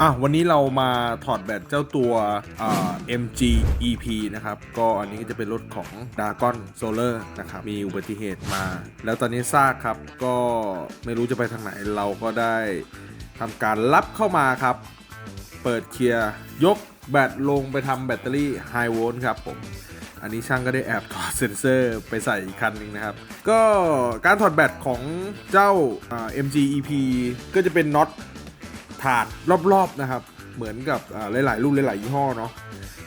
อะวันนี้เรามาถอดแบตเจ้าตัวอ่า MG EP นะครับ ก็อันนี้ก็จะเป็นรถของ d a g o n Solar นะครับ มีอุบัติเหตุมา แล้วตอนนี้ซากครับ ก็ไม่รู้จะไปทางไหน เราก็ได้ทำการรับเข้ามาครับ เปิดเคลียร์ ยกแบตลงไปทำแบตเตอรี่ High Volt ครับผม อันนี้ช่างก็ได้แอบถอดเซ็นเซอร์ไปใส่อีกคันหนึงนะครับ ก็การถอดแบตของเจ้า MG EP ก็จะเป็นน็อตถาดรอบๆนะครับ เหมือนกับหลายๆ รุ่นหลายๆยี่ห้อเนาะ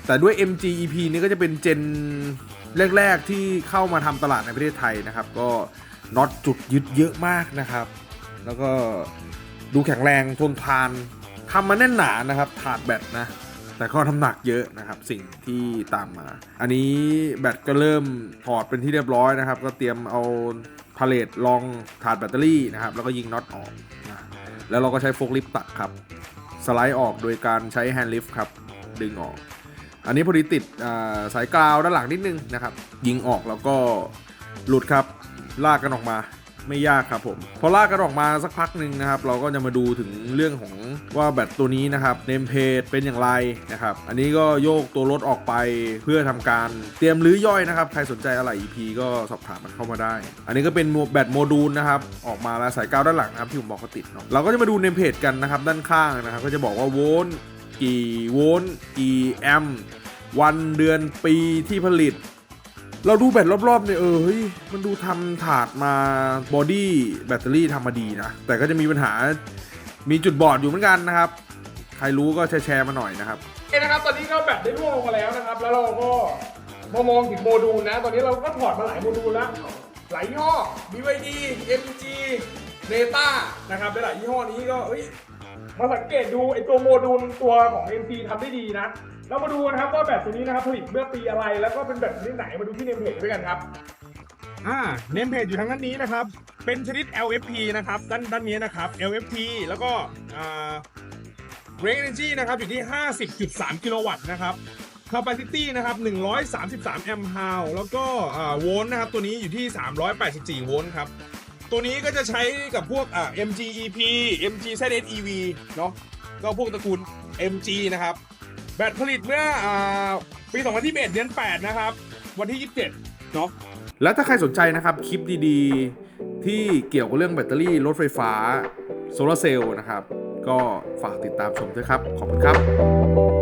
แต่ด้วย MG EP นี่ก็จะเป็นเจนแรกๆที่เข้ามาทำตลาดในประเทศไทยนะครับ ก็น็อตจุดยึดเยอะมากนะครับ แล้วก็ดูแข็งแรงทนทานทำมาแน่นหนานะครับถาดแบตนะ แต่ก็น้ำหนักเยอะนะครับสิ่งที่ตามมา อันนี้แบตก็เริ่มถอดเป็นที่เรียบร้อยนะครับ ก็เตรียมเอาพาเลตรองถาดแบตเตอรี่นะครับ แล้วก็ยิงน็อตออกนะแล้วเราก็ใช้โฟล์คลิฟต์ตัดครับ สไลด์ออกโดยการใช้แฮนด์ลิฟต์ครับ ดึงออก อันนี้พอดีติดสายกาวด้านหลังนิดนึงนะครับ ยิงออกแล้วก็หลุดครับลากกันออกมา ไม่ยากครับผม พอลากกันออกมาสักพักหนึ่งนะครับ เราก็จะมาดูถึงเรื่องของว่าแบตตัวนี้นะครับเนมเพจเป็นอย่างไรนะครับ อันนี้ก็โยกตัวรถออกไปเพื่อทำการเตรียมรื้อย่อยนะครับ ใครสนใจอะไร EP ก็สอบถามมันเข้ามาได้ อันนี้ก็เป็นแบตโมดูลนะครับ ออกมาแล้วสายกาวด้านหลังนะครับที่ผมบอกเขาติดเนาะเราก็จะมาดูเนมเพจกันนะครับ ด้านข้างนะครับ ก็จะบอกว่าโวลต์กี่โวลต์กี่แอมป์วันเดือนปีที่ผลิต เราดูแบตรอบๆเนี่ยเออเฮ้ยมันดูทำถาดมาบอดี้แบตเตอรี่ทำมาดีนะ แต่ก็จะมีปัญหามีจุดบอดอยู่เหมือนกันนะครับ ใครรู้ก็แชร์มาหน่อยนะครับโอเคนะครับ ตอนนี้ก็แบตได้ร่วงลงมาแล้วนะครับ แล้วเราก็มามองถึงโมดูลนะ ตอนนี้เราก็ถอดมาหลายโมดูลแล้ว หลายยี่ห้อ BYD MG Neta นะครับหลายยี่ห้อนี้ก็เอ้ย มาสังเกตดูไอตัวโมดูลตัวของ MG ทำได้ดีนะ เรามาดูนะครับว่าแบตตัวนี้นะครับผลิตเมื่อปีอะไร แล้วก็เป็นแบตชนิดไหนมาดูที่เนมเพจด้วยกันครับ อ่าเนมเพจอยู่ทางด้านนี้นะครับ เป็นชนิด LFP นะครับ ด้านด้านนี้นะครับ LFP แล้วก็อ่า Range Energy นะครับอยู่ที่ 50.3 กิโลวัตต์นะครับ Capacity นะครับ 133 แอมป์ฮาวแล้วก็อ่าโวลต์นะครับ ตัวนี้อยู่ที่ 384 โวลต์ครับ ตัวนี้ก็จะใช้กับพวกอ่า MG EP MG ZS EV เนาะก็พวกตระกูล MG นะครับ แบตผลิตเมื่ออ่าปี2021เดือน8 นะครับ วันที่ 27 เนาะแล้วถ้าใครสนใจนะครับคลิปดีๆ ที่เกี่ยวกับเรื่องแบตเตอรี่รถไฟฟ้าโซลาร์เซลล์นะครับ ก็ฝากติดตามชมด้วยครับ ขอบคุณครับ